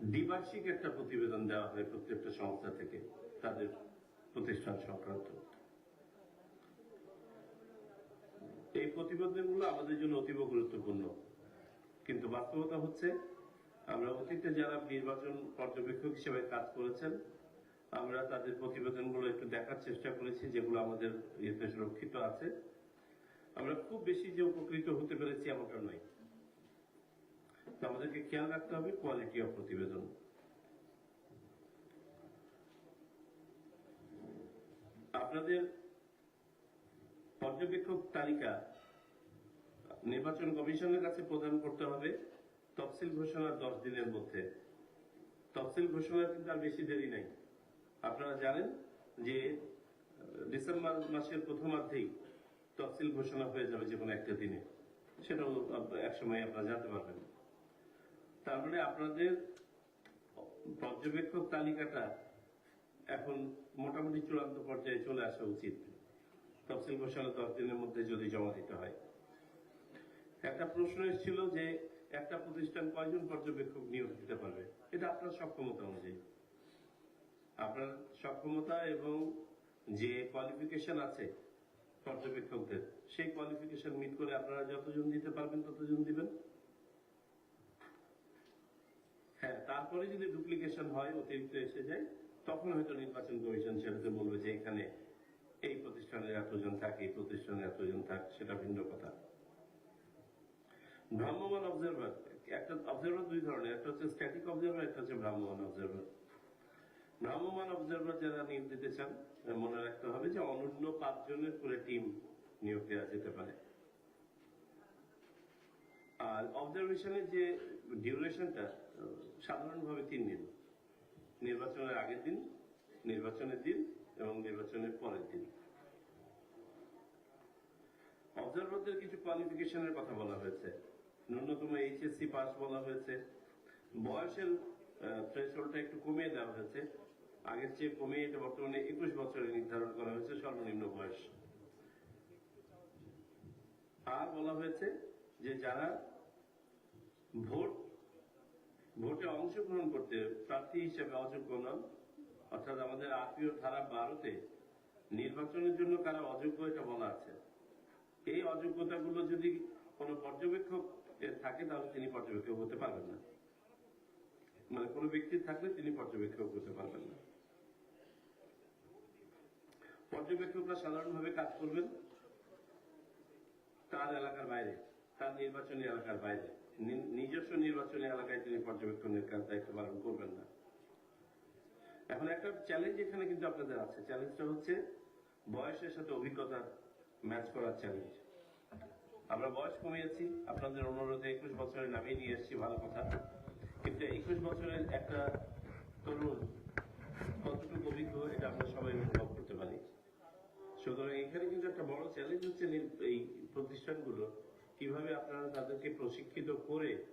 দ্বিবার্ষিক একটা প্রতিবেদন দেওয়া হয় প্রত্যেকটা সংস্থা থেকে তাদের প্রতিষ্ঠান সংক্রান্ত। এই প্রতিবেদনগুলো আমাদের জন্য অতীব গুরুত্বপূর্ণ। কিন্তু বাস্তবতা হচ্ছে, আমরা অতীতে যারা নির্বাচন পর্যবেক্ষক হিসেবে কাজ করেছেন, আমরা তাদের প্রতিবেদনগুলো একটু দেখার চেষ্টা করেছি, যেগুলো আমাদের ইয়েতে সুরক্ষিত আছে। আমরা খুব বেশি যে উপকৃত হতে পেরেছি এমনটা নয়। তো আমাদেরকে খেয়াল রাখতে হবে কোয়ালিটি অফ প্রতিবেদন। আপনাদের পর্যবেক্ষক তালিকা নির্বাচন কমিশনের কাছে প্রদান করতে হবে। তফসিল ঘোষণার দশ দিনের মধ্যে। তফসিল ঘোষণার কিন্তু আর বেশি দেরি নাই। আপনারা জানেন যে ডিসেম্বর মাসের প্রথমার্ধেই তফসিল ঘোষণা হয়ে যাবে যে কোনো একটা দিনে। সেটাও একসময় আপনারা জানতে পারবেন। তার মানে আপনাদের পর্যবেক্ষক তালিকাটা এখন মোটামুটি চূড়ান্ত পর্যায়ে চলে আসা উচিত। তফসিল ঘোষণা দশ দিনের মধ্যে যদি জমা দিতে হয়। একটা প্রশ্ন এসেছিল যে একটা প্রতিষ্ঠান কয়জন পর্যবেক্ষক নিয়োগ দিতে পারবে? এটা আপনার সক্ষমতা অনুযায়ী। আপনার সক্ষমতা এবং যে কোয়ালিফিকেশন আছে পর্যবেক্ষকদের, সেই কোয়ালিফিকেশন মিট করে আপনারা যতজন দিতে পারবেন ততজন দিবেন। হ্যাঁ তারপরে যদি ডুপ্লিকেশন হয়, অতিরিক্ত এসে যায়, তখন হয়তো নির্বাচন কমিশন সেটাতে বলবে যে এখানে এই প্রতিষ্ঠানের এতজন থাকে, এই প্রতিষ্ঠানের এতজন থাক, সেটা ভিন্ন কথা। ভ্রাম্যমান অবজারভার একটা অবজারভার দুই ধরনের, একটা হচ্ছে স্ট্যাটিক অবজারভার একটা হচ্ছে ভ্রাম্যমান অবজারভার ভ্রাম্যমান অবজারভার যারা নিয়োগ দিতে চান মনে রাখতে হবে যে অনন্য পাঁচজনের করে টিম নিয়োগ দেওয়া যেতে পারে। আর অবজারভেশনের যে ডিউরেশনটা সাধারণভাবে তিন দিন। নির্বাচনের আগের দিন, নির্বাচনের দিন এবং নির্বাচনের পরের দিন। অবজারভারদের কিছু কোয়ালিফিকেশনের কথা বলা হয়েছে। ন্যূনতম এইচএসসি পাস বলা হয়েছে। বয়সের থ্রেশহোল্ডটা একটু কমিয়ে দেওয়া হয়েছে। আগের চেয়ে কমিয়ে এটা বর্তমানে একুশ বছরে নির্ধারণ করা হয়েছে, সর্বনিম্ন বয়স। আর বলা হয়েছে যে যারা ভোট ভোটে অংশগ্রহণ করতে প্রার্থী হিসেবে অযোগ্য নন। অর্থাৎ আমাদের আত্মীয় ধারা বারোতে নির্বাচনের জন্য কারা অযোগ্য এটা বলা আছে। এই অযোগ্যতাগুলো যদি কোনো পর্যবেক্ষক থাকে, তাহলে তিনি পর্যবেক্ষক হতে পারবেন না। মানে কোনো ব্যক্তি থাকলে তিনি পর্যবেক্ষক হতে পারবেন না। পর্যবেক্ষকরা সাধারণভাবে কাজ করবেন তার এলাকার বাইরে, তার নির্বাচনী এলাকার বাইরে। নিজস্ব নির্বাচনী এলাকায় তিনি পর্যবেক্ষণের কাজ দায়িত্ব পালন করবেন না। এখন একটা চ্যালেঞ্জ এখানে কিন্তু আপনাদের আছে। চ্যালেঞ্জটা হচ্ছে বয়সের সাথে অভিজ্ঞতার ম্যাচ করার চ্যালেঞ্জ আমরা বয়স কমিয়েছি, আপনাদের অনুরোধে একুশ বছরের নামিয়ে নিয়ে এসেছি, ভালো কথা। কিন্তু একুশ বছরের একটা তরুণ কতটুকু অভিজ্ঞ, এটা আমরা সবাই অনুভব করতে পারি। সুতরাং এখানে কিন্তু একটা বড় চ্যালেঞ্জ হচ্ছে এই প্রতিষ্ঠানগুলো। কীভাবে আপনারা তাদেরকে প্রশিক্ষিত করে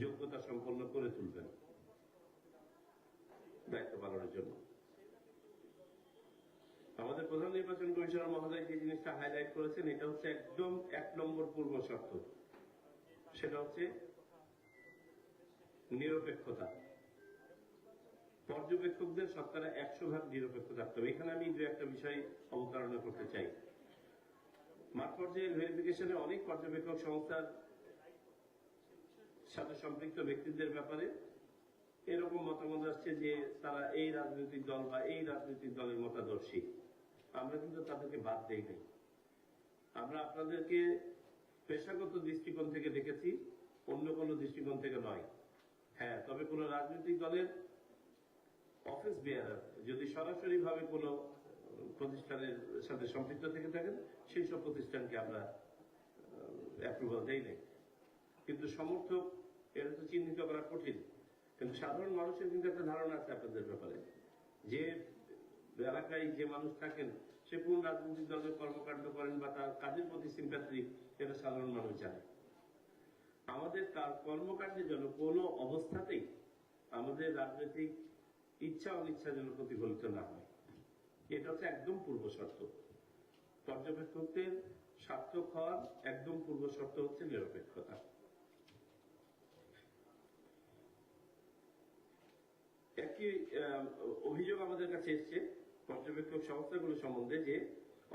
যোগ্যতা সম্পন্ন করে তুলবেন? দায়িত্ব পালনের জন্য। আমাদের প্রধান নির্বাচন কমিশনার মহোদয় যে জিনিসটা হাইলাইট করেছেন, এটা হচ্ছে একদম এক নম্বর পূর্ব শর্ত। সেটা হচ্ছে নিরপেক্ষতা। পর্যবেক্ষকদের শতকরা একশো ভাগ নিরপেক্ষ থাকতে হবে। এখানে আমি দু একটা বিষয় অবতারণা করতে চাই। মাঠ পর্যায়ের ভেরিফিকেশনে অনেক পর্যবেক্ষক সংস্থার সাথে সম্পৃক্ত ব্যক্তিদের ব্যাপারে এরকম মতামত আসছে যে তারা এই রাজনৈতিক দল বা এই রাজনৈতিক দলের মতাদর্শী। আমরা কিন্তু তাদেরকে বাদ দেই নাই। আমরা আপনাদেরকে পেশাগত দৃষ্টিকোণ থেকে দেখেছি, অন্য কোনো দৃষ্টিকোণ থেকে নয়। হ্যাঁ তবে কোনো রাজনৈতিক দলের অফিস বেয়ারার যদি সরাসরি ভাবে কোনো প্রতিষ্ঠানের সাথে সম্পৃক্ত থেকে থাকেন, সেই সব প্রতিষ্ঠানকে আমরা অ্যাপ্রুভাল দেই নাই। কিন্তু সমর্থক এটা তো চিহ্নিত করা কঠিন। কিন্তু সাধারণ মানুষের কিন্তু একটা ধারণা আছে আপনাদের ব্যাপারে। যে এলাকায় যে মানুষ থাকেন, সে কোন রাজনৈতিক দলের কর্মকাণ্ড করেন বা তার কাজের প্রতি সিম্প্যাথি এটা সাধারণ মানুষ জানে। আমাদের তার কর্মকাণ্ডের জন্য কোনো অবস্থাতেই আমাদের রাজনৈতিক ইচ্ছা অনিচ্ছা যেন প্রতিফলিত না হয়। এটা হচ্ছে একদম পূর্ব শর্ত? পর্যবেক্ষকদের সার্থক হওয়ার একদম পূর্ব শর্ত হচ্ছে নিরপেক্ষতা। একটি অভিযোগ আমাদের কাছে এসছে পর্যবেক্ষক সংস্থাগুলো সম্বন্ধে যে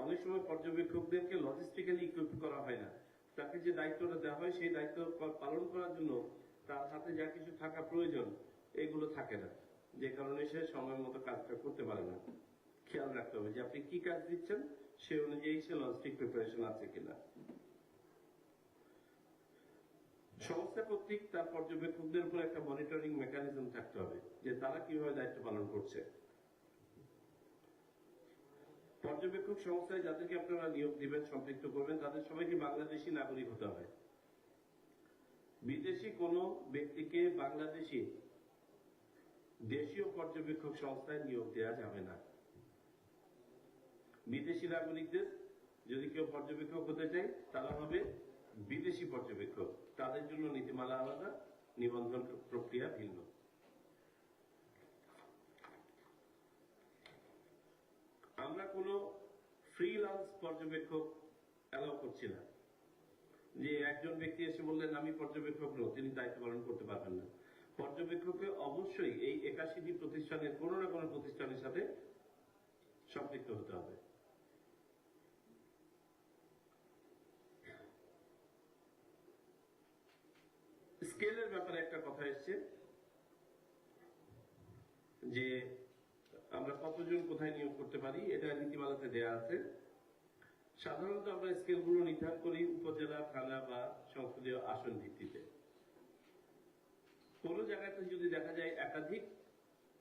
অনেক সময় পর্যবেক্ষকদেরকে লজিস্টিক্যালি ইকুইপ করা হয় না। তাকে যে দায়িত্বটা দেওয়া হয় সেই দায়িত্ব পালন করার জন্য তার হাতে যা কিছু থাকা প্রয়োজন, এগুলো থাকে না। যে কারণে সে সময় মতো কাজটা করতে পারে না। খেয়াল রাখতে হবে যে আপনি কি কাজ দিচ্ছেন, সে অনুযায়ী সে লজিস্টিক প্রিপারেশন আছে কিনা। সংস্থা কর্তৃক তার পর্যবেক্ষকদের উপর একটা মনিটরিং মেকানিজম থাকতে হবে, যে তারা কীভাবে দায়িত্ব পালন করছে। পর্যবেক্ষক সংস্থায় যাদেরকে আপনারা নিয়োগ দিবেন, সম্পৃক্ত করবেন, তাদের সবাইকে বাংলাদেশি নাগরিক হতে হবে। বিদেশি কোনো ব্যক্তিকে বাংলাদেশি দেশীয় পর্যবেক্ষক সংস্থায় নিয়োগ দেওয়া যাবে না। বিদেশি নাগরিকদের যদি কেউ পর্যবেক্ষক হতে চায়, তারা হবে বিদেশি পর্যবেক্ষক। তাদের জন্য নীতিমালা আলাদা, নিবন্ধন প্রক্রিয়া ভিন্ন। আমরা কোনো ফ্রিল্যান্স পর্যবেক্ষক অ্যালাউ করছি না। যে একজন ব্যক্তি এসে বললেন, আমি পর্যবেক্ষক নই। তিনি দায়িত্ব পালন করতে পারবেন না। পর্যবেক্ষককে অবশ্যই এই একাশিটি প্রতিষ্ঠানের কোনো না কোনো প্রতিষ্ঠানের সাথে সম্পৃক্ত হতে হবে স্কেলের ব্যাপারে একটা কথা এসছে যে আমরা কতজন কোথায় নিয়োগ করতে পারি, এটা নীতিমালাতে দেয়া আছে। সাধারণত আমরা স্কেলগুলো নির্ধারণ করি উপজেলা, থানা বা সংসদীয় আসন ভিত্তিতে। কোন জায়গাতে যদি দেখা যায় একাধিক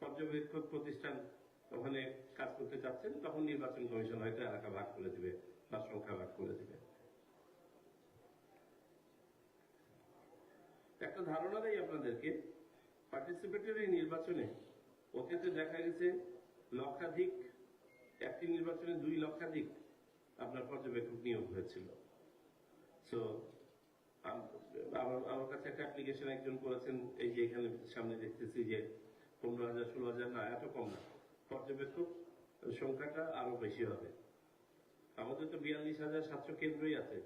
পর্যবেক্ষক প্রতিষ্ঠান ওখানে কাজ করতে চাচ্ছেন, তখন নির্বাচন কমিশন হয়তো এলাকা ভাগ করে দিবে বা সংখ্যা ভাগ করে দিবে। একটা ধারণা দেই আপনাদেরকে পার্টিসিপেটরি নির্বাচনে অতীতে দেখা গেছে লক্ষাধিক, একটি নির্বাচনে দুই লক্ষাধিক আপনার পর্যবেক্ষক নিয়োগ হয়েছিল। সো আমার কাছে একটা অ্যাপ্লিকেশন একজন করেছেন, এই যে এখানে সামনে দেখতেছি যে পনেরো হাজার, ষোলো হাজার, না, এত কম না। পর্যবেক্ষক সংখ্যাটা আরও বেশি হবে। আমাদের তো বিয়াল্লিশ হাজার সাতশো কেন্দ্রই আছে।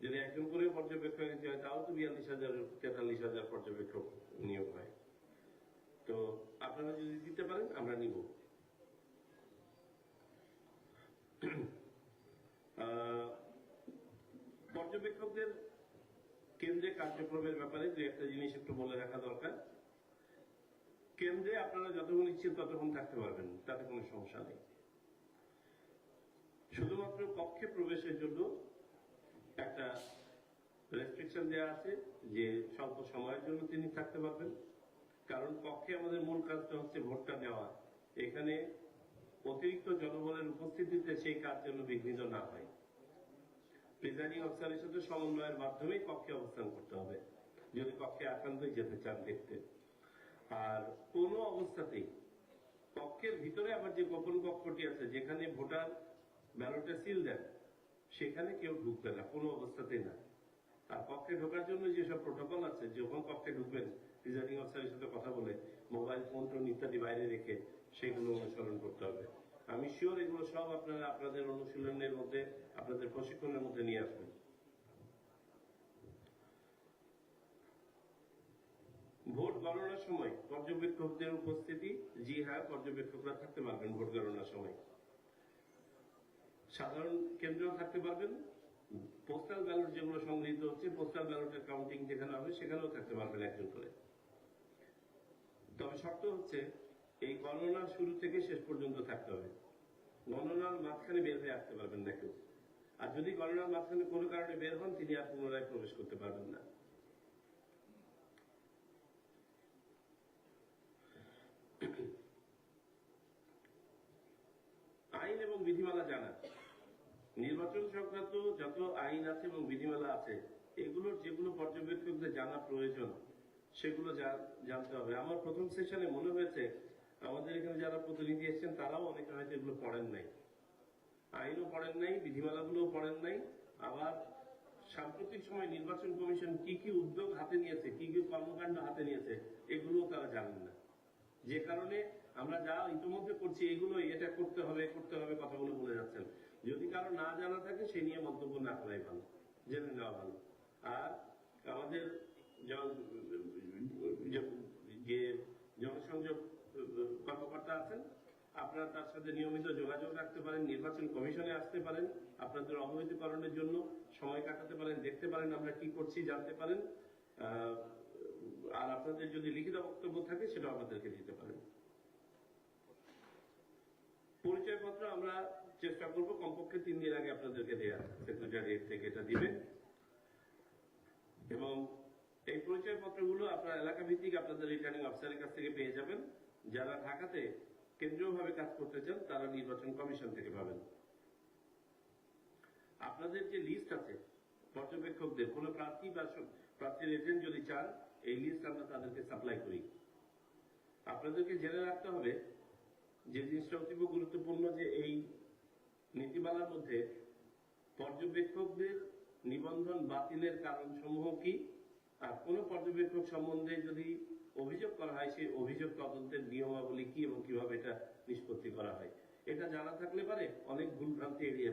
যদি একজন করে পর্যবেক্ষক নিতে হয়, তাও তো বিয়াল্লিশ হাজার, তেতাল্লিশ হাজার পর্যবেক্ষক নিয়োগ হয়। তো আপনারা যদি দিতে পারেন, আমরা নিব। পর্যবেক্ষকদের কেন্দ্রে কার্যক্রমের ব্যাপারে দু একটা জিনিস একটু বলে রাখা দরকার। কেন্দ্রে আপনারা যতক্ষণ ইচ্ছে ততক্ষণ থাকতে পারবেন, তাতে কোনো সমস্যা নেই। শুধুমাত্র কক্ষে প্রবেশের জন্য একটা রেস্ট্রিকশন দেওয়া আছে যে স্বল্প সময়ের জন্য তিনি থাকতে পারবেন। কারণ কক্ষে আমাদের মূল কাজটা হচ্ছে ভোটটা নেওয়া এখানে অতিরিক্ত জনবলের উপস্থিতিতে সেই কাজ যেন বিঘ্নিত না হয়। প্রিজাইডিং অফিসারের সাথে সমন্বয়ের মাধ্যমেই কক্ষে অবস্থান করতে হবে। যদি কক্ষে একান্তই যেতে চান দেখতে। আর কোন অবস্থাতেই কক্ষের ভিতরে আবার যে গোপন কক্ষটি আছে, যেখানে ভোটার ব্যালটে সিল দেন সেখানে কেউ ঢুকবে না, কোনো অবস্থাতেই না। আর কক্ষে ঢোকার জন্য যেসব প্রোটোকল আছে, যখন কক্ষে ঢুকবেন প্রিজাইডিং অফিসারের সাথে কথা বলে মোবাইল ফোন টোন ইত্যাদি বাইরে রেখে সেগুলো অনুসরণ করতে হবে। আমি শিওর এগুলো সব আপনারা আপনাদের অনুশীলনের মধ্যে, আপনাদের প্রশিক্ষণের মধ্যে নিয়ে আসবেন। ভোট গণনার সময় পর্যবেক্ষকদের উপস্থিতি, জি হ্যাঁ পর্যবেক্ষকরা থাকতে পারবেন ভোট গণনার সময়। সাধারণ কেন্দ্রেও থাকতে পারবেন পোস্টাল ব্যালট যেগুলো সংগৃহীত হচ্ছে পোস্টাল ব্যালটের কাউন্টিং যেখানে হবে, সেখানেও থাকতে পারবেন একজন করে। তবে শর্ত হচ্ছে, এই গণনার শুরু থেকে শেষ পর্যন্ত থাকতে হবে। গণনার মাঝখানে বের হয়ে আসতে পারবেন না কেউ। আর যদি গণনার মাঝখানে কোনো কারণে বের হন, তিনি আর পুনরায় প্রবেশ করতে পারবেন না। আইন এবং বিধিমালা জানা নির্বাচন সংক্রান্ত যত আইন আছে এবং বিধিমালা আছে, এগুলোর যেগুলো পর্যবেক্ষকদের জানা প্রয়োজন, সেগুলো জানতে হবে। আমার প্রথম সেশনে মনে হয়েছে, আমাদের এখানে যারা প্রতিনিধি এসেছেন, তারাও অনেকে হয়তো এগুলো পড়েন নাই। আইনও পড়েন নাই, বিধিমালাগুলোও পড়েন নাই। আবার সাম্প্রতিক সময় নির্বাচন কমিশন কি কি উদ্যোগ হাতে নিয়েছে, কি কি কর্মকাণ্ড হাতে নিয়েছে এগুলো তারা জানেন না। যে কারণে আমরা যা ইতিমধ্যে করছি এগুলো এটা করতে হবে করতে হবে কথাগুলো বলে যাচ্ছেন। যদি কারও না জানা থাকে, সে নিয়ে মন্তব্য না করাই ভালো, জেনে নেওয়া ভালো। আর আমাদের যে জনসংযোগ কর্মকর্তা আছেন, আপনারা তার সাথে নিয়মিত যোগাযোগ রাখতে পারেন, নির্বাচন কমিশনে আসতে পারেন, আপনাদের অবহিতকরণের জন্য সময় কাটাতে পারেন, দেখতে পারেন আমরা কি করছি, জানতে পারেন। আর আপনাদের যদি লিখিত বক্তব্য থাকে সেটা আমাদেরকে দিতে পারেন। পরিচয়পত্র আমরা চেষ্টা করব কমপক্ষে তিন দিন আগে আপনাদেরকে দেওয়া সেক্রেটারিয়েট থেকে এটা দিবে। এবং এই পরিচয়পত্রগুলো আপনার এলাকা ভিত্তিক আপনাদের রিটার্নিং অফিসারের কাছ থেকে পেয়ে যাবেন। যারা ঢাকাতে কেন্দ্রীয়ভাবে কাজ করতে চান, তারা নির্বাচন কমিশন থেকে পাবেন। আপনাদের যে লিস্ট আছে, পর্যবেক্ষকদের, কোন প্রার্থী বা প্রার্থীর এজেন্ট যদি চান, এই লিস্ট আমরা তাদেরকে সাপ্লাই করি। আপনাদেরকে জেনে রাখতে হবে যে জিনিসটা অতীব গুরুত্বপূর্ণ যে এই নীতিমালার মধ্যে পর্যবেক্ষকদের নিবন্ধন বাতিলের কারণ সমূহ কি? আর কোন পর্যবেক্ষক সম্বন্ধে যদি অভিযোগ করা হয়, সেই অভিযোগ তদন্তের নিয়মাবলী কি এবং কীভাবে এটা নিষ্পত্তি করা হয়? এটা জানা থাকলে পারে অনেক ভুলভ্রান্তি এড়িয়ে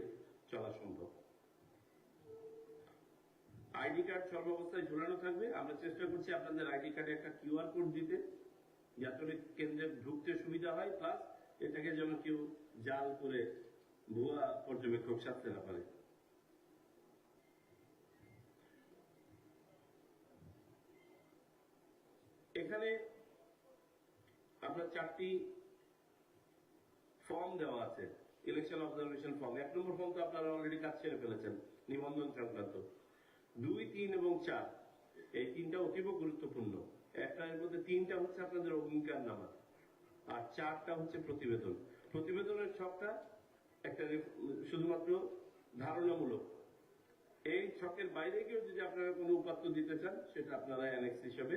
চলা সম্ভব। আইডি কার্ড সর্বাবস্থায় ঝুলানো থাকবে। আমরা চেষ্টা করছি আপনাদের আইডি কার্ডে একটা কিউআর কোড দিতে, যাতে কেন্দ্রে ঢুকতে সুবিধা হয়। প্লাস এটাকে যেন কেউ জাল করে ভুয়া পর্যবেক্ষক সাথে না পারে এখানে আপনার চারটি ফর্ম দেওয়া আছে। ইলেকশন অবজারভেশন ফর্ম এক নম্বর ফর্ম তো আপনারা অলরেডি কাজ ছেড়ে ফেলেছেন। নিবন্ধন সংক্রান্ত। দুই, তিন এবং চার। এই তিনটা অতীব গুরুত্বপূর্ণ। একটা এর মধ্যে তিনটা হচ্ছে আপনাদের অঙ্গীকার নামা। আর চারটা হচ্ছে প্রতিবেদন। প্রতিবেদনের ছকটা একটা শুধুমাত্র ধারণামূলক। এই ছকের বাইরে গিয়েও যদি আপনারা কোনো উপাত্ত দিতে চান, সেটা আপনারা অ্যানেক্স হিসেবে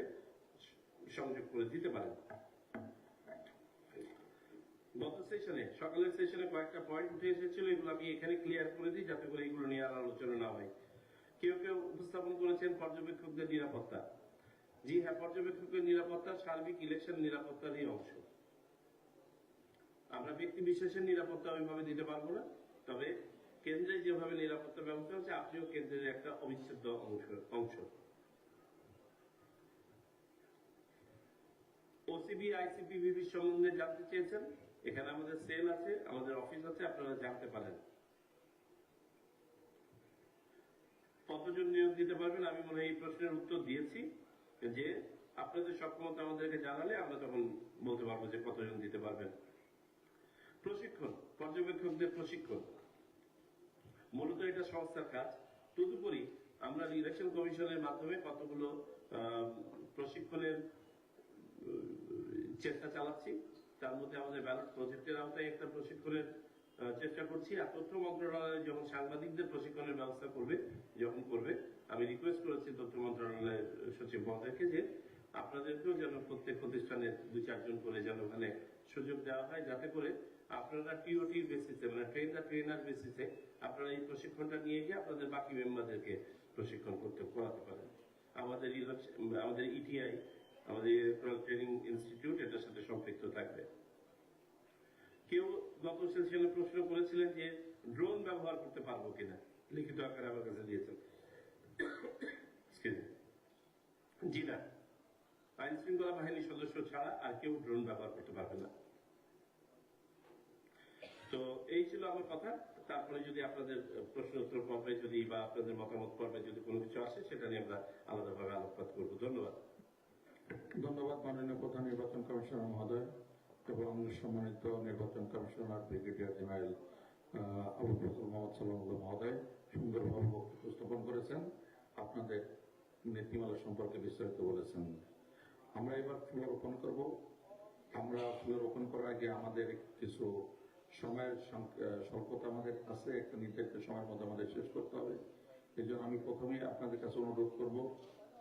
সংযোগ করে দিতে পারেন। গত সেশনে, সকালের সেশনে কয়েকটা পয়েন্ট উঠে এসেছিল, এগুলো আমি এখানে ক্লিয়ার করে দিই, যাতে করে এগুলো নিয়ে আর আলোচনা না হয়। কেউ কেউ উপস্থাপন করেছেন পর্যবেক্ষকদের নিরাপত্তা। জি হ্যাঁ পর্যবেক্ষকের নিরাপত্তা, সার্বিক ইলেকশন নিরাপত্তারই অংশ। আমরা ব্যক্তি বিশেষের নিরাপত্তা ওইভাবে দিতে পারব না। তবে কেন্দ্রে যেভাবে নিরাপত্তা ব্যবস্থা হচ্ছে আপনিও কেন্দ্রের একটা অবিচ্ছেদ্য অংশ অংশ। ওসিবি আইসিপিভিবি সম্বন্ধে জানতে চেয়েছেন? এখানে আমাদের সেল আছে, আমাদের অফিস আছে, আপনারা জানতে পারেন। কতজন নিয়োগ দিতে পারবেন? আমি মনে হয় এই প্রশ্নের উত্তর দিয়েছি যে আপনাদের সক্ষমতা আমাদেরকে জানালে আমরা তখন বলতে পারব যে কতজন দিতে পারবেন। প্রশিক্ষণ, পর্যবেক্ষকদের প্রশিক্ষণ। মূলত এটা সংস্থার কাজ। তদুপরি আমরা ইলেকশন কমিশনের মাধ্যমে কতগুলো প্রশিক্ষণের চেষ্টা চালাচ্ছি। তার মধ্যে আমাদের ব্যালট প্রজেক্টের আওতায় একটা প্রশিক্ষণের চেষ্টা করছি। আর তথ্য মন্ত্রণালয় যখন সাংবাদিকদের প্রশিক্ষণের ব্যবস্থা করবে, যখন করবে, আমি রিকোয়েস্ট করেছি তথ্য মন্ত্রণালয়ের সচিব মহোদয়কে যে আপনাদেরকেও যেন প্রত্যেক প্রতিষ্ঠানের দু চারজন করে যেন ওখানে সুযোগ দেওয়া হয়, যাতে করে আপনারা টিওটি বেসিসে মানে ট্রেন দ্য ট্রেনার বেসিসে আপনারা এই প্রশিক্ষণটা নিয়ে গিয়ে আপনাদের বাকি মেম্বারদেরকে প্রশিক্ষণ করতে করাতে পারেন। আমাদের আমাদের ইটিআই আমাদের ইলেকট্রাল ট্রেনিং ইনস্টিটিউট এটার সাথে সম্পৃক্ত থাকবে। কেউ গত সেশনে প্রশ্ন করেছিলেন যে ড্রোন ব্যবহার করতে পারব কিনা? লিখিত আকারে আমার কাছে দিয়েছেন। জি না। আইন শৃঙ্খলা বাহিনীর সদস্য ছাড়া আর কেউ ড্রোন ব্যবহার করতে পারবে না। তো এই ছিল আমার কথা। তারপরে যদি আপনাদের প্রশ্ন উত্তর পর্বে যদি বা আপনাদের মতামত পর্বে যদি কোনো কিছু আসে, সেটা নিয়ে আমরা আলাদাভাবে আলোকপাত করব। ধন্যবাদ। ধন্যবাদ মাননীয় প্রধান নির্বাচন কমিশনার মহোদয় এবং সম্মানিত নির্বাচন commissioner brigadier general Abu Bakar Mohammad Sallamullah মহোদয় সুন্দরভাবে বক্তব্য উপস্থাপন করেছেন। আপনাদের নীতিমালা সম্পর্কে বিস্তারিত বলেছেন। আমরা এবার ফুল রোপণ করব। আমরা ফুল রোপণ করার আগে আমাদের কিছু সময়ের স্বল্পতা আমাদের আছে, একটা নির্ধারিত সময়ের মধ্যে আমাদের শেষ করতে হবে। এই জন্য আমি প্রথমেই আপনাদের কাছে অনুরোধ করব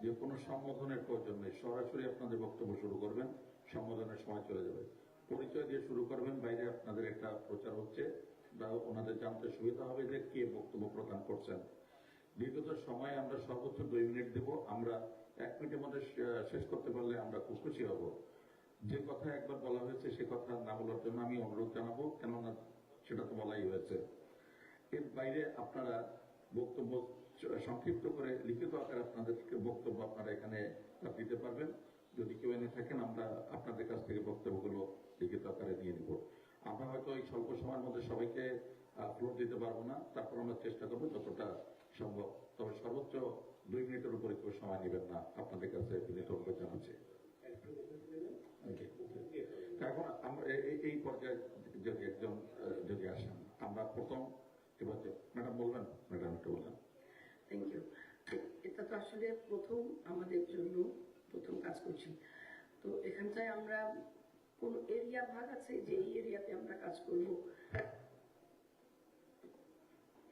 যে কোনো সম্বোধনের প্রয়োজন নেই, সরাসরি আপনাদের বক্তব্য শুরু করবেন, সম্বোধনের সময় চলে যাবে। পরিচয় দিয়ে শুরু করবেন, বাইরে আপনাদের একটা প্রচার হচ্ছে বা ওনাদের জানতে সুবিধা হবে যে কে বক্তব্য প্রদান করছেন। বিগত সময় আমরা সর্বোচ্চ দুই মিনিট দেব, আমরা এক মিনিটের মধ্যে শেষ করতে পারলে আমরা খুব খুশি হব। যে কথা একবার বলা হয়েছে, সে কথা না বলার জন্য আমি অনুরোধ জানাব, কেননা সেটা তো বলাই হয়েছে। এর বাইরে আপনারা বক্তব্য সংক্ষিপ্ত করে লিখিত আকারে আপনাদের বক্তব্য আপনারা এখানে দিতে পারবেন। যদি কেউ এনে থাকেন, আমরা আপনাদের কাছ থেকে বক্তব্যগুলো লিখিত আকারে নিয়ে নিব। আমরা হয়তো এই স্বল্প সময়ের মধ্যে সবাইকে ফ্লোর দিতে পারব না। তারপর আমরা চেষ্টা করব যতটা সম্ভব। তবে সর্বোচ্চ দুই মিনিটের উপরে কেউ সময় নেবেন না, আপনাদের কাছে বিনীত অনুরোধ জানাচ্ছি। এখন আমরা এই পর্যায়ে যদি একজন যদি আসেন, আমরা প্রথম এবার ম্যাডাম বলবেন? ম্যাডাম একটু বলবেন। থ্যাংক ইউ এটা তো আসলে প্রথম আমাদের জন্য প্রথম কাজ করছি। তো এখানটায় আমরা কোন এরিয়া ভাগ আছে যে এই এরিয়াতে আমরা কাজ করব?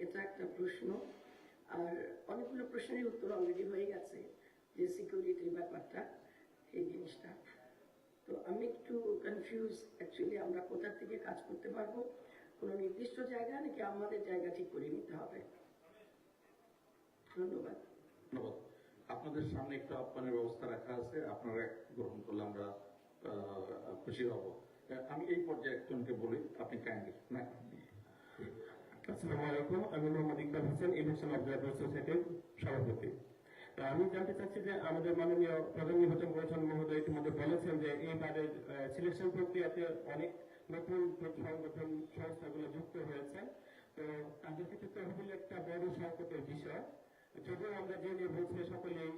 এটা একটা প্রশ্ন। আর অনেকগুলো প্রশ্নের উত্তর অলরেডি হয়ে গেছে যে সিকিউরিটির ব্যাপারটা এই জিনিসটা। তো আমি একটু কনফিউজ অ্যাকচুয়ালি আমরা কোথা থেকে কাজ করতে পারব? কোনো নির্দিষ্ট জায়গা নাকি আমাদের জায়গা ঠিক করে নিতে হবে? ধন্যবাদ। ধন্যবাদ। আপনাদের সামনে একটু আপ্যায়নের ব্যবস্থা রাখা আছে। আপনারা গ্রহণ করলে আমরা আহ, খুশি হব। আমি এই পর্যায়ে একজনকে বলি আপনি কাইন্ডলি না? আসসালামু আলাইকুম। আমি মোহাম্মদ ইকবাল হোসেন ইলেকশন অবজারভার সোসাইটির সভাপতি। আমি জানতে চাচ্ছি যে আমাদের মাননীয় প্রধান নির্বাচন কমিশন মহোদয় ইতিমধ্যে বলেছেন যে এইবারের সিলেকশন প্রক্রিয়াতে অনেক নতুন সংগঠন সংস্থাগুলো যুক্ত হয়েছে। তো তাদের ক্ষেত্রে তহবিল একটা বড় সংকটের বিষয়। যদিও আমরা জেনে বুঝে সকলেই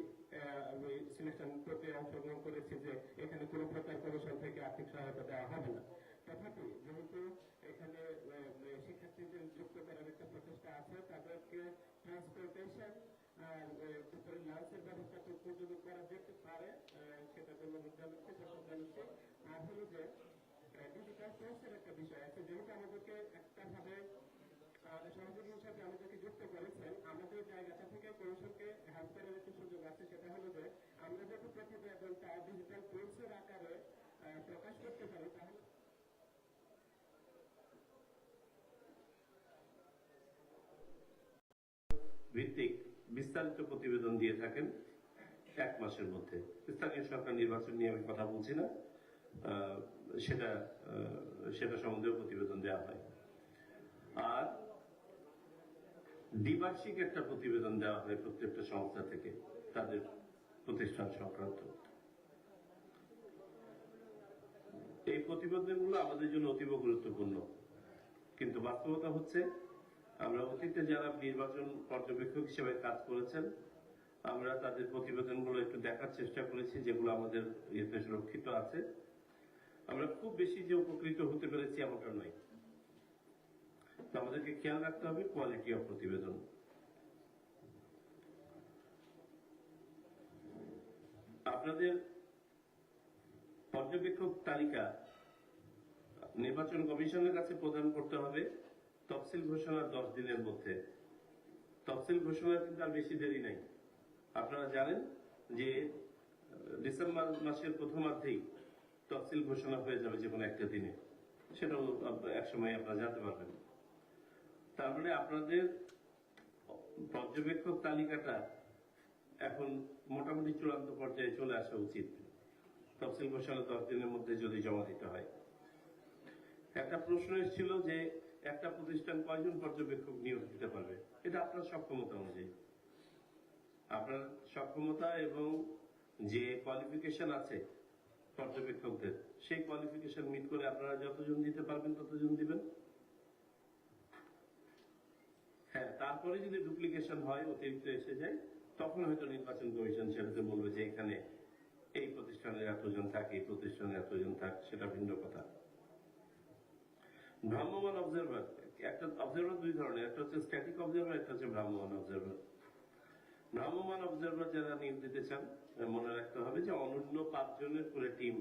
সিলেকশন প্রক্রিয়ায় অংশগ্রহণ করেছি যে এখানে কোনো প্রকার কমিশন থেকে আর্থিক সহায়তা দেওয়া হবে না। তথাপি যেহেতু এখানে শিক্ষার্থীদের যুক্ত করার একটা প্রচেষ্টা আছে, তাদেরকে ট্রান্সপোর্টেশন লাঞ্চের ব্যবস্থা যদি করা যেতে পারে সেটা ধন্যবাদ জানাচ্ছি ধন্যবাদ জানাচ্ছি আর হলো যে ডিজিটাল একটা বিষয় আছে, যেহেতু আমাদেরকে একটা ভাবে সহযোগী হিসাবে আমাদেরকে যুক্ত করেছেন, আমাদের জায়গাটা থেকে কমিশনকে হেল্প একটা সুযোগ আছে, সেটা হলো যে, আমরা যদি প্রতিবেদনটা ডিজিটাল কোর্সের আকারে আহ, প্রকাশ করতে পারি তাহলে ভিত্তিক বিস্তারিত প্রতিবেদন দিয়ে থাকেন এক মাসের মধ্যে। স্থানীয় সরকার নির্বাচন নিয়ে আমি কথা বলছি না। সেটা সেটা সম্বন্ধেও প্রতিবেদন দেওয়া হয়। আর দ্বিবার্ষিক একটা প্রতিবেদন দেওয়া হয় প্রত্যেকটা সংস্থা থেকে, তাদের প্রতিষ্ঠান সংক্রান্ত। এই প্রতিবেদনগুলো আমাদের জন্য অতীব গুরুত্বপূর্ণ। কিন্তু বাস্তবতা হচ্ছে আমরা অতীতে যারা নির্বাচন পর্যবেক্ষক হিসেবে কাজ করেছেন, আমরা তাদের প্রতিবেদনগুলো একটু দেখার চেষ্টা করেছি, যেগুলো আমাদের ইয়েতে সুরক্ষিত আছে। আমরা খুব বেশি যে উপকৃত হতে পেরেছি এমনটা নয়। আমাদেরকে খেয়াল রাখতে হবে কোয়ালিটি অফ প্রতিবেদন। আপনাদের পর্যবেক্ষক তালিকা নির্বাচন কমিশনের কাছে প্রদান করতে হবে। তফসিল ঘোষণার দশ দিনের মধ্যে। তফসিল ঘোষণার কিন্তু আর বেশি দেরি নাই। আপনারা জানেন যে ডিসেম্বর মাসের প্রথমার্ধেই তফসিল ঘোষণা হয়ে যাবে যে কোনো একটা দিনে। সেটাও একসময় আপনারা জানতে পারবেন। তারপরে আপনাদের পর্যবেক্ষক তালিকাটা এখন মোটামুটি চূড়ান্ত পর্যায়ে চলে আসা উচিত। তফসিল ঘোষণা দশ দিনের মধ্যে যদি জমা দিতে হয়। একটা প্রশ্ন এসেছিল যে একটা প্রতিষ্ঠান কয়জন পর্যবেক্ষক নিয়োগ দিতে পারবে? এটা আপনার সক্ষমতা অনুযায়ী। আপনার সক্ষমতা এবং যে কোয়ালিফিকেশন আছে পর্যবেক্ষকদের, সেই কোয়ালিফিকেশন মিট করে আপনারা যতজন দিতে পারবেন, ততজন দিবেন। হ্যাঁ তারপরে যদি ডুপ্লিকেশন হয়, অতিরিক্ত এসে যায়, তখন হয়তো নির্বাচন কমিশন সেটাতে বলবে যে এখানে এই প্রতিষ্ঠানের এতজন থাকে, এই প্রতিষ্ঠানের এতজন থাক, সেটা ভিন্ন কথা। ভ্রাম্যমান অবজারভার একটা অবজারভার দুই ধরনের, একটা হচ্ছে স্ট্যাটিক অবজারভার একটা হচ্ছে ভ্রাম্যমান অবজারভার ভ্রাম্যমান অবজারভার যারা নিয়োগ দিতে চান মনে রাখতে হবে যে অনন্য পাঁচজনের করে টিম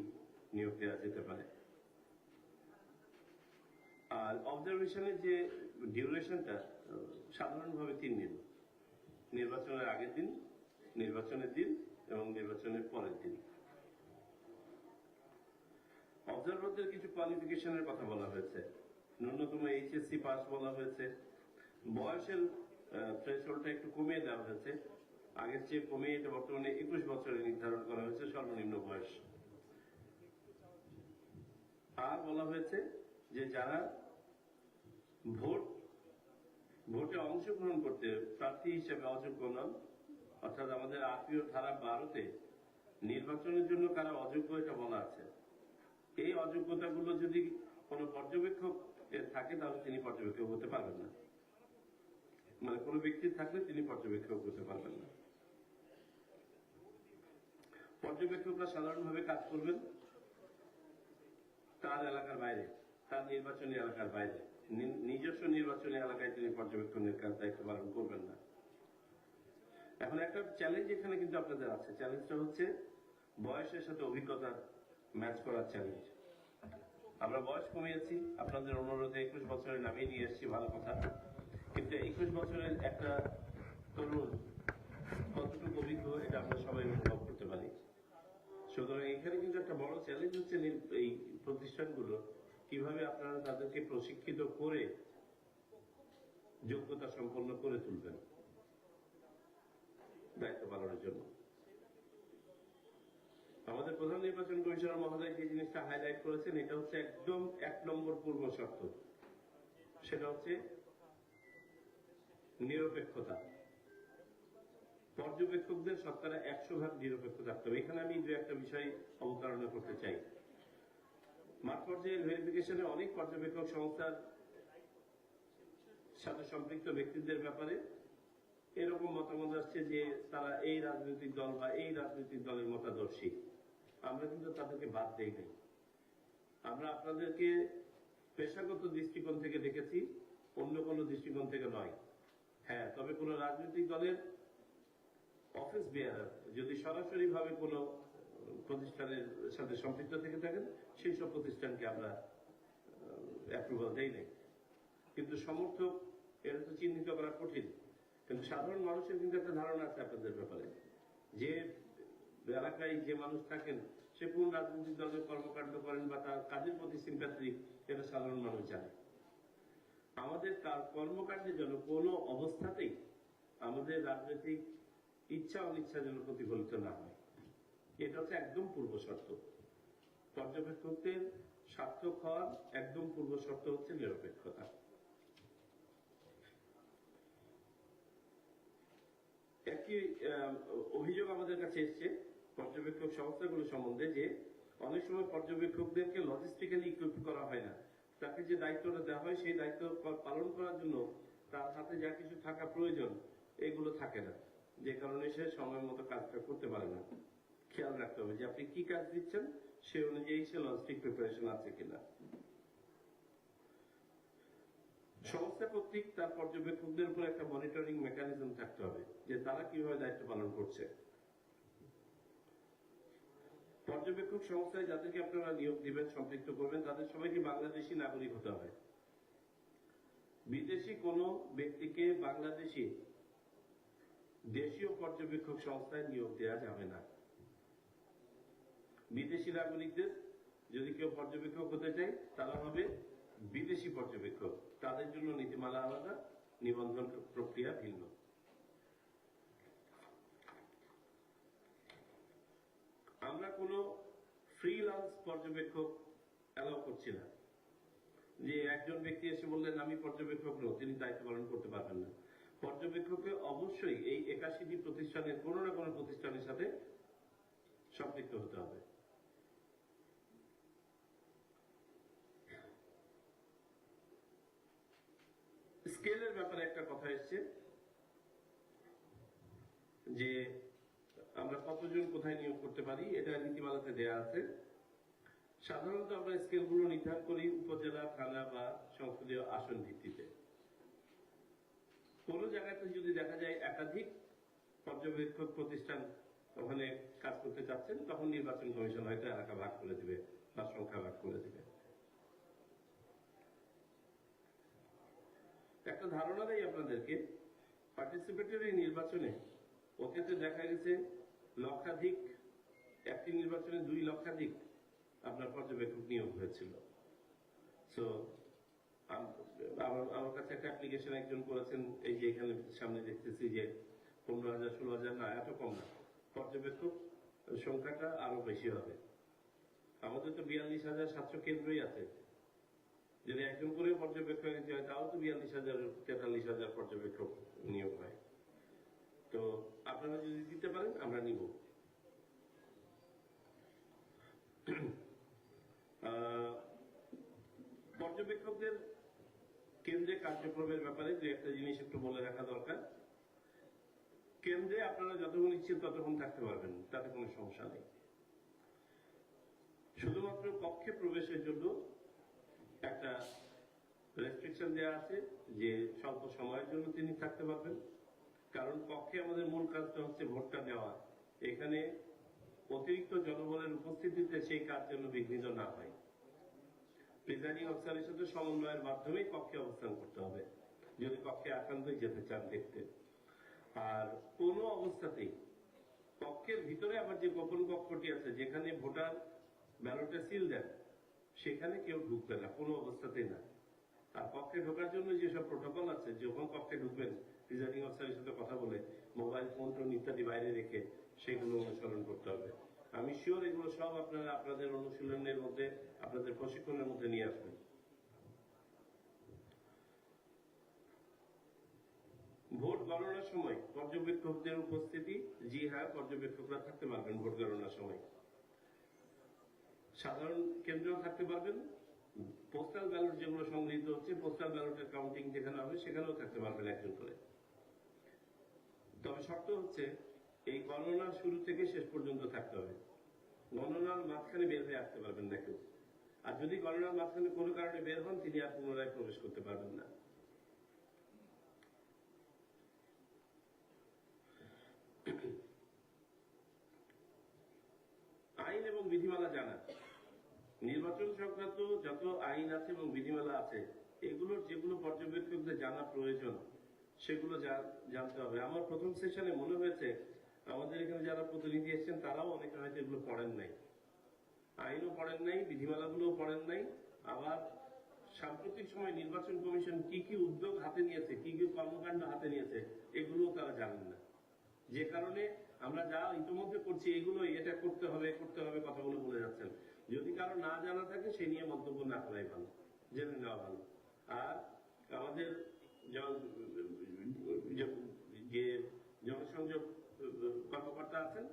নিয়োগ দেওয়া যেতে পারে। আর অবজারভেশনের যে ডিউরেশনটা সাধারণভাবে তিন দিন। নির্বাচনের আগের দিন, নির্বাচনের দিন এবং নির্বাচনের পরের দিন। অবজারভারদের কিছু কোয়ালিফিকেশনের কথা বলা হয়েছে। ন্যূনতম এইচএসসি পাস বলা হয়েছে। বয়সের থ্রেশহোল্ডটা একটু কমিয়ে দেওয়া হয়েছে। আগের চেয়ে কমিয়ে এটা বর্তমানে একুশ বছরে নির্ধারণ করা হয়েছে, সর্বনিম্ন বয়স। আর বলা হয়েছে যে যারা ভোট, ভোটে অংশগ্রহণ করতে প্রার্থী হিসেবে অযোগ্য নন, অর্থাৎ আমাদের আত্মীয় ধারা বারোতে নির্বাচনের জন্য কারা অযোগ্য এটা বলা আছে। এই অযোগ্যতাগুলো যদি কোনো পর্যবেক্ষক থাকে, তাহলে তিনি পর্যবেক্ষক হতে পারবেন না। মানে কোনো ব্যক্তি থাকলে তিনি পর্যবেক্ষক হতে পারবেন না। পর্যবেক্ষকরা সাধারণভাবে কাজ করবেন তার এলাকার বাইরে, তার নির্বাচনী এলাকার বাইরে। নিজস্ব নির্বাচনী এলাকায় তিনি পর্যবেক্ষণের কাজ, দায়িত্ব পালন করবেন না। এখন একটা চ্যালেঞ্জ এখানে কিন্তু আপনাদের আছে। চ্যালেঞ্জটা হচ্ছে বয়সের সাথে অভিজ্ঞতার ম্যাচ করার চ্যালেঞ্জ আমরা বয়স কমিয়েছি, আপনাদের অনুরোধে একুশ বছরে নামিয়ে নিয়ে এসেছি, ভালো কথা। কিন্তু একুশ বছরের একটা তরুণ কতটুকু অভিজ্ঞ, এটা আমরা সবাই অনুভব করতে পারি। সুতরাং এখানে কিন্তু একটা বড় চ্যালেঞ্জ হচ্ছে এই প্রতিষ্ঠানগুলো। কীভাবে আপনারা তাদেরকে প্রশিক্ষিত করে যোগ্যতা সম্পন্ন করে তুলবেন? দায়িত্ব পালনের জন্য আমাদের প্রধান নির্বাচন কমিশনার মহোদয় যে জিনিসটা হাইলাইট করেছেন, এটা হচ্ছে একদম এক নম্বর পূর্ব শর্ত। সেটা হচ্ছে নিরপেক্ষতা। পর্যবেক্ষকদের শতকরা একশো ভাগ নিরপেক্ষ থাকতে হবে। এখানে আমি দু একটা বিষয় অবতারণা করতে চাই। মাঠ পর্যায়ের ভেরিফিকেশনে অনেক পর্যবেক্ষক সংস্থার সাথে সম্পৃক্ত ব্যক্তিদের ব্যাপারে এরকম মতামত আসছে যে তারা এই রাজনৈতিক দল বা এই রাজনৈতিক দলের মতাদর্শী। আমরা কিন্তু তাদেরকে বাদ দেই নাই। আমরা আপনাদেরকে পেশাগত দৃষ্টিকোণ থেকে দেখেছি, অন্য কোনো দৃষ্টিকোণ থেকে নয়। হ্যাঁ তবে কোনো রাজনৈতিক দলের অফিস বেয়ারার যদি সরাসরি ভাবে কোনো প্রতিষ্ঠানের সাথে সম্পৃক্ত থেকে থাকেন, সেই সব প্রতিষ্ঠানকে আমরা অ্যাপ্রুভাল দেই নাই। কিন্তু সমর্থক এটা তো চিহ্নিত করা কঠিন। কিন্তু সাধারণ মানুষের কিন্তু একটা ধারণা আছে আপনাদের ব্যাপারে, যে এলাকায় যে মানুষ থাকেন, সে কোন রাজনৈতিক দলের কর্মকাণ্ড করেন বা তার কাজের প্রতি সিম্প্যাথি এটা সাধারণ মানুষ জানে। আমাদের কার- কর্মকাণ্ডের জন্য কোনো অবস্থাতেই আমাদের রাজনৈতিক ইচ্ছা অনিচ্ছা যেন প্রতিফলিত না হয়। এটা হচ্ছে একদম পূর্ব শর্ত। পর্যবেক্ষকদের সার্থক হওয়ার একদম পূর্ব শর্ত হচ্ছে নিরপেক্ষতা। একটি অভিযোগ আমাদের কাছে এসছে। পর্যবেক্ষক সংস্থাগুলো সম্বন্ধে যে অনেক সময় পর্যবেক্ষকদেরকে লজিস্টিক্যালি ইকুইপ করা হয় না। তাকে যে দায়িত্বটা দেওয়া হয়, সেই দায়িত্ব পালন করার জন্য তার হাতে যা কিছু থাকা প্রয়োজন, এগুলো থাকে না। যে কারণে সে সময় মতো কাজটা করতে পারে না। খেয়াল রাখতে হবে যে আপনি কি কাজ দিচ্ছেন, সে অনুযায়ী সে লজিস্টিক প্রিপারেশন আছে কিনা। সংস্থা কর্তৃক তার পর্যবেক্ষকদের উপর একটা মনিটরিং মেকানিজম থাকতে হবে, যে তারা কীভাবে দায়িত্ব পালন করছে। পর্যবেক্ষক সংস্থায় যাদেরকে আপনারা নিয়োগ দিবেন, সম্পৃক্ত করবেন, তাদের সবাইকে বাংলাদেশি নাগরিক হতে হবে। বিদেশি কোনো ব্যক্তিকে বাংলাদেশি দেশীয় পর্যবেক্ষক সংস্থায় নিয়োগ দেওয়া যাবে না। বিদেশি নাগরিকদের যদি কেউ পর্যবেক্ষক হতে চায়, তারা হবে বিদেশি পর্যবেক্ষক। তাদের জন্য নীতিমালা আলাদা, নিবন্ধন প্রক্রিয়া ভিন্ন। আমরা কোনো ফ্রিল্যান্স পর্যবেক্ষক অ্যালাউ করছি না। যে একজন ব্যক্তি এসে বললেন, আমি পর্যবেক্ষক নই। তিনি দায়িত্ব পালন করতে পারবেন না। পর্যবেক্ষককে অবশ্যই এই একাশিটি প্রতিষ্ঠানের কোনো না কোনো প্রতিষ্ঠানের সাথে সম্পৃক্ত হতে হবে। স্কেলের ব্যাপারে একটা কথা এসছে যে আমরা কতজন কোথায় নিয়োগ করতে পারি, এটা নীতিমালাতে দেয়া আছে। সাধারণত আমরা স্কেলগুলো নির্ধারণ করি উপজেলা, থানা বা সংসদীয় আসন ভিত্তিতে। কোন জায়গাতে যদি দেখা যায় একাধিক পর্যবেক্ষক প্রতিষ্ঠান ওখানে কাজ করতে চাচ্ছেন, তখন নির্বাচন কমিশন হয়তো এলাকা ভাগ করে দিবে বা সংখ্যা ভাগ করে দিবে। একটা ধারণা দেয় আপনাদেরকে পার্টিসিপেটরি নির্বাচনে অতীতে দেখা গেছে লক্ষাধিক, একটি নির্বাচনে দুই লক্ষাধিক আপনার পর্যবেক্ষক নিয়োগ হয়েছিল। সো আমার কাছে একটা অ্যাপ্লিকেশন একজন করেছেন, এই যে এখানে সামনে দেখতেছি যে পনেরো হাজার, ষোলো হাজার, না, এত কম না। পর্যবেক্ষক সংখ্যাটা আরও বেশি হবে। আমাদের তো বিয়াল্লিশ হাজার সাতশো কেন্দ্রই আছে। যদি একজন করে পর্যবেক্ষক নিতে হয়, তাও তো বিয়াল্লিশ হাজার, তেতাল্লিশ হাজার পর্যবেক্ষক নিয়োগ হয়। তো আপনারা যদি দিতে পারেন, আমরা নিব। পর্যবেক্ষকদের কেন্দ্রে কার্যক্রমের ব্যাপারে দু একটা জিনিস একটু বলে রাখা দরকার। কেন্দ্রে আপনারা যতক্ষণ ইচ্ছে ততক্ষণ থাকতে পারবেন, তাতে কোনো সমস্যা নেই। শুধুমাত্র কক্ষে প্রবেশের জন্য একটা রেস্ট্রিকশন দেওয়া আছে যে স্বল্প সময়ের জন্য তিনি থাকতে পারবেন। কারণ কক্ষে আমাদের মূল কাজটা হচ্ছে ভোটটা নেওয়া। এখানে অতিরিক্ত জনবলের উপস্থিতিতে সেই কাজ যেন বিঘ্নিত না হয়। প্রিজাইডিং অফিসারের সাথে সমন্বয়ের মাধ্যমে কক্ষে অবস্থান করতে হবে। যদি কক্ষে একান্তই যেতে চান দেখতে। আর কোন অবস্থাতেই কক্ষের ভিতরে আবার যে গোপন কক্ষটি আছে, যেখানে ভোটার ব্যালটে সিল দেন, সেখানে কেউ ঢুকবে না, কোনো অবস্থাতেই না। আর কক্ষে ঢোকার জন্য যেসব প্রোটোকল আছে যখন কক্ষে ঢুকবেন প্রিজাইডিং অফিসারের সাথে কথা বলে, মোবাইল ফোন টোন ইত্যাদি বাইরে রেখে সেগুলো অনুসরণ করতে হবে। আমি শিওর এগুলো সব আপনারা আপনাদের অনুশীলনের মধ্যে, আপনাদের প্রশিক্ষণের মধ্যে নিয়ে আসবেন। ভোট গণনার সময় পর্যবেক্ষকদের উপস্থিতি, জি হ্যাঁ পর্যবেক্ষকরা থাকতে পারবেন ভোট গণনার সময়। সাধারণ কেন্দ্রেও থাকতে পারবেন পোস্টাল ব্যালট যেগুলো সংগৃহীত হচ্ছে পোস্টাল ব্যালটের কাউন্টিং যেখানে হবে, সেখানেও থাকতে পারবেন একজন করে। তবে শর্ত হচ্ছে, এই গণনার শুরু থেকে শেষ পর্যন্ত থাকতে হবে। গণনার মাঝখানে বের হয়ে আসতে পারবেন না কেউ। আর যদি গণনার মাঝখানে কোনো কারণে বের হন, তিনি আর পুনরায় প্রবেশ করতে পারবেন না আইন এবং বিধিমালা জানা নির্বাচন সংক্রান্ত যত আইন আছে এবং বিধিমালা আছে, এগুলোর যেগুলো পর্যবেক্ষকদের জানা প্রয়োজন, সেগুলো জানতে হবে। আমার প্রথম সেশনে মনে হয়েছে, আমাদের এখানে যারা প্রতিনিধি এসেছেন, তারাও অনেকে হয়তো এগুলো পড়েন নাই। আইনও পড়েন নাই, বিধিমালাগুলোও পড়েন নাই। আবার সাম্প্রতিক সময় নির্বাচন কমিশন কি কি উদ্যোগ হাতে নিয়েছে, কি কি কর্মকাণ্ড হাতে নিয়েছে, এগুলোও তারা জানেন না। যে কারণে আমরা যা ইতিমধ্যে করছি এগুলো এটা করতে হবে করতে হবে, কথাগুলো বলে যাচ্ছেন। যদি কারও না জানা থাকে, সে নিয়ে মন্তব্য না করাই ভালো, জেনে নেওয়া ভালো। আর আমাদের যে- জনসংযোগ কর্মকর্তা আছেন,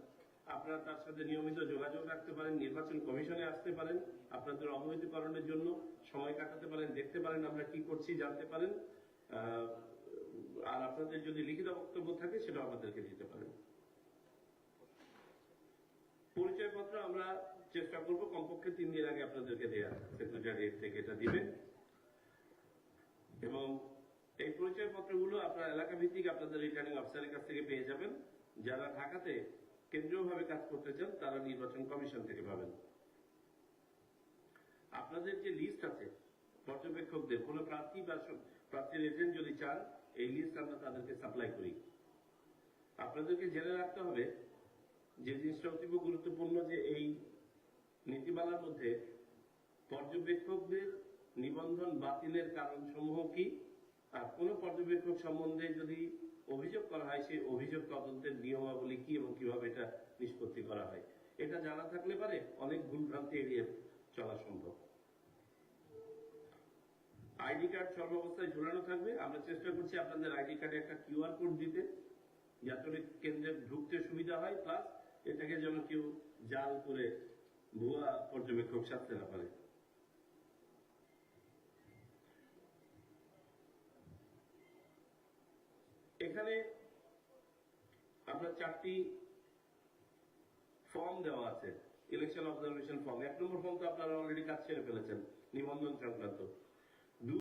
আপনারা তার সাথে নিয়মিত যোগাযোগ রাখতে পারেন, নির্বাচন কমিশনে আসতে পারেন, আপনাদের অবহিতকরণের জন্য সময় কাটাতে পারেন, দেখতে পারেন আমরা কি করছি, জানতে পারেন। আর আপনাদের যদি লিখিত বক্তব্য থাকে সেটা আমাদেরকে দিতে পারেন। পরিচয়পত্র আমরা চেষ্টা করব, কমপক্ষে তিন দিন আগে আপনাদেরকে দেওয়া সেক্রেটারিয়েট থেকে এটা দিবে। এবং এই পরিচয়পত্রগুলো আপনার এলাকা ভিত্তিক আপনাদের রিটার্নিং অফিসারের কাছ থেকে পেয়ে যাবেন। যারা ঢাকাতে কেন্দ্রীয়ভাবে কাজ করতে চান, তারা নির্বাচন কমিশন থেকে পাবেন। আপনাদের যে লিস্ট আছে, পর্যবেক্ষকদের, কোন প্রার্থী বা প্রার্থীর এজেন্ট যদি চান, এই লিস্ট আমরা তাদেরকে সাপ্লাই করি। আপনাদেরকে জেনে রাখতে হবে যে জিনিসটা অতীব গুরুত্বপূর্ণ যে এই নীতিমালার মধ্যে পর্যবেক্ষকদের নিবন্ধন বাতিলের কারণ সমূহ কি? আর কোন পর্যবেক্ষক সম্বন্ধে যদি অভিযোগ করা হয়, সেই অভিযোগ তদন্তের নিয়মাবলী কি এবং কীভাবে এটা নিষ্পত্তি করা হয়? এটা জানা থাকলে পারে অনেক ভুলভ্রান্তি এড়িয়ে চলা সম্ভব। আইডি কার্ড সর্বাবস্থায় ঝোলানো থাকবে। আমরা চেষ্টা করছি আপনাদের আইডি কার্ডে একটা কিউআর কোড দিতে, যাতে কেন্দ্রে ঢুকতে সুবিধা হয়। প্লাস এটাকে যেন কেউ জাল করে ভুয়া পর্যবেক্ষক সাথে না পারে এখানে আপনার চারটি ফর্ম দেওয়া আছে। ইলেকশন অবজারভেশন ফর্ম এক নম্বর ফর্ম তো আপনারা অলরেডি কাজ ছেড়ে ফেলেছেন। নিবন্ধন সংক্রান্ত।